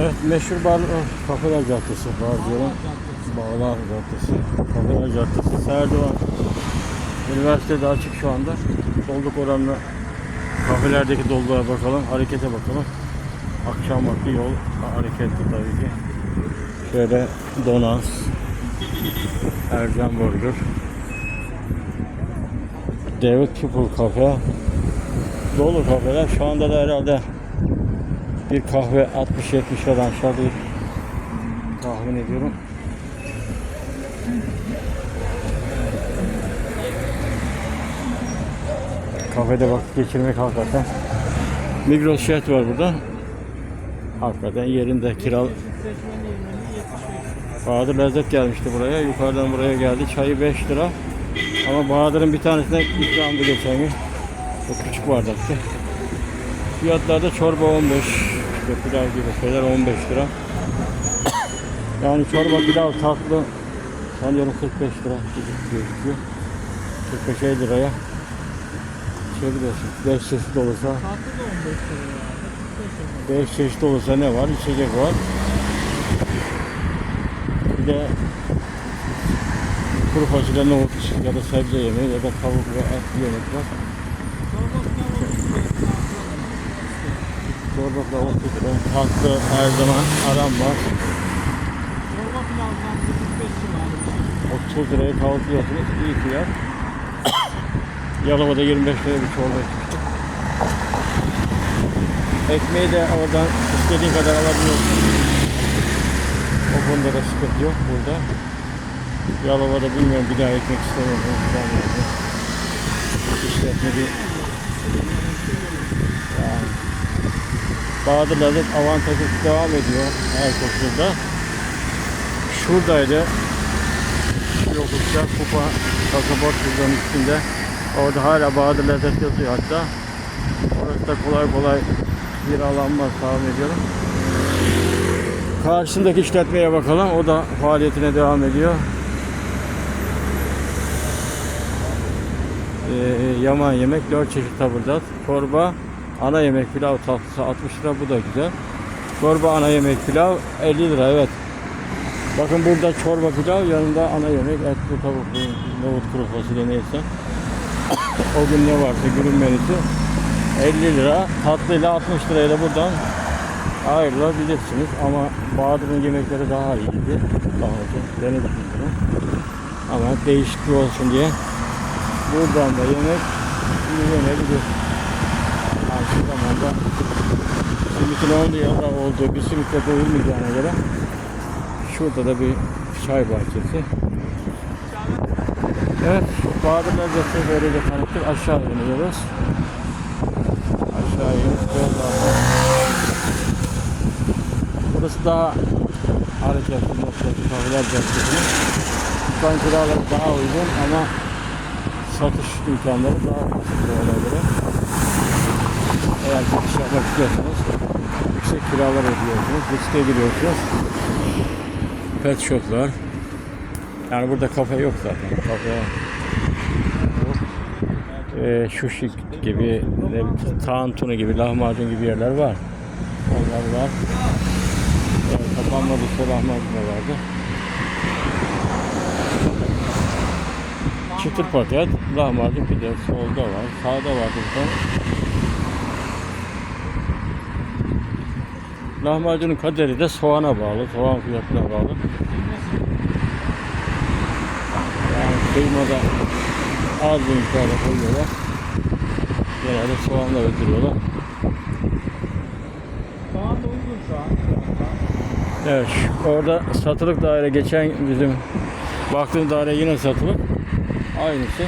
Evet meşhur bar Kafeler Caddesi var diyorum. Bağlar Caddesi, Kafeler Caddesi, Serdivan. Üniversitede açık şu anda. Dolduk oranına kafelerdeki doluluğa bakalım, harekete bakalım. Akşam vakti yol hareketli tabii ki. Şöyle Donans, Ercan Burger, David People Cafe, dolu kafeler. Şu anda da herhalde bir kahve 60-70 liradan aşağı. Tahmin ediyorum. Kafede vakit geçirmek hakikaten. Migros Şehit var burada. Hakikaten yerinde kiral. Bahadır Lezzet gelmişti buraya. Yukarıdan buraya geldi. Çayı 5 lira. Ama Bahadır'ın bir tanesine ikramdı geçen gün. O küçük bardakta. Fiyatlarda çorba 15, işte pilav gibi şeyler 15 lira. Yani çorba, pilav, tatlı sanıyorum 45 lira gözüküyor. 45 liraya şey biliyorsun 5 çeşit olursa Tatlı da 15 lira ya. 5 çeşit olursa ne var? İçecek var. Bir de kuru fasulye, nohut ya da sebze yemeği ya da tavuk ve et yemek var. Çorba pilavı Çorba da 30 lira. Tatlı her zaman aram var. Çorba pilavdan 45 lira. 30 liraya kahvaltı yapıyorsunuz. İyi fiyat. Yalova'da 25 liraya bir çorba içmiştik. Ekmeği de oradan istediğin kadar alabiliyorsun. O konuda da sıkıntı yok burada. Yalova'da bilmiyorum bir daha ekmek istemiyorum. İşletme bir. Bahadır Lezzet avantajı devam ediyor her koşulda. Şuradaydı yokuşta kupa pasaport cüzdanın üstünde. Orada hala Bahadır Lezzet yazıyor hatta. Orası da kolay kolay kiralanmaz tahmin ediyorum. Karşısındaki işletmeye bakalım. O da faaliyetine devam ediyor. Ee, yaman yemek 4 çeşit tabırdat. Çorba, ana yemek pilav tatlısı 60 lira bu da güzel. Çorba ana yemek pilav 50 lira evet. Bakın burada çorba pilav yanında ana yemek etli tavuklu nohut kuru fasulye neyse. o gün ne varsa günün menüsü 50 lira tatlıyla 60 lirayla buradan ayrılabilirsiniz ama Bahadır'ın yemekleri daha iyiydi. Daha önce denedim bunu. Ama değişiklik olsun diye buradan da yemek yenebilir. Zamanda simitin olduğu yerde olduğu bir simitle doyulmayacağına göre Şurada da bir çay bahçesi. Evet, Bahadır Lezzeti böylece tanıttık. Aşağı iniyoruz. Aşağı iniyoruz. Burası daha hareketli noktası. Kahveler Caddesi. Dükkan kiraları daha uygun ama satış imkanları daha kısıtlı ona göre. Eğer satış yapmak istiyorsanız yüksek kiralar ödüyorsunuz. Riske giriyorsunuz pet shoplar. Yani burada kafe yok zaten. Kafe. Ee, şuşik gibi, tantuni gibi, lahmacun gibi yerler var. Onlar var. Ee, kapanmadıysa lahmacun da vardı. Çıtır paket, lahmacun pide solda var. Sağda var burada. Lahmacunun kaderi de soğana bağlı, soğan fiyatına bağlı. Yani kıymada az bir miktarda koyuyorlar. Genelde soğanla öldürüyorlar. Soğan da uygun şu an. Evet, orada satılık daire geçen bizim baktığım daire yine satılık. Aynısı.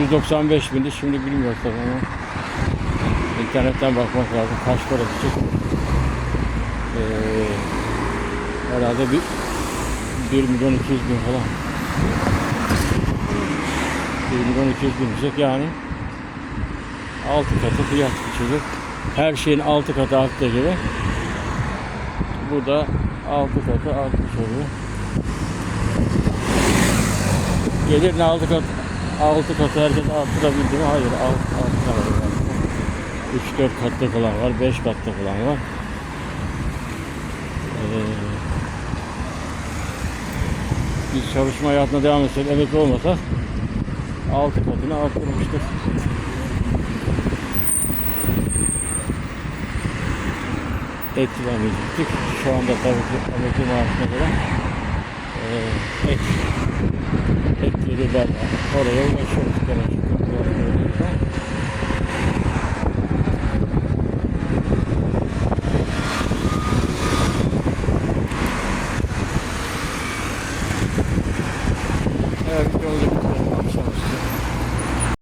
195 bindi. Şimdi bilmiyoruz tabii ama internetten bakmak lazım. Kaç para tutacak? Ee, herhalde bir 1 milyon 200 bin falan. 1 milyon 200 bin diyecek yani 6 katı fiyat biçilir. Her şeyin 6 katı arttığı gibi bu da 6 katı artmış oluyor. Gelirin 6 kat 6 katı herkes arttırabildi mi? Hayır, alt, arttıramadı. 3-4 katta falan var, 5 katta falan var. Ee, biz çalışma hayatına devam etsek, emekli olmasak altı katını arttırmıştık. Et yemeyecektik. Şu anda tabii ki emekli maaşına göre ee, et et gelirler oraya ulaşıyoruz.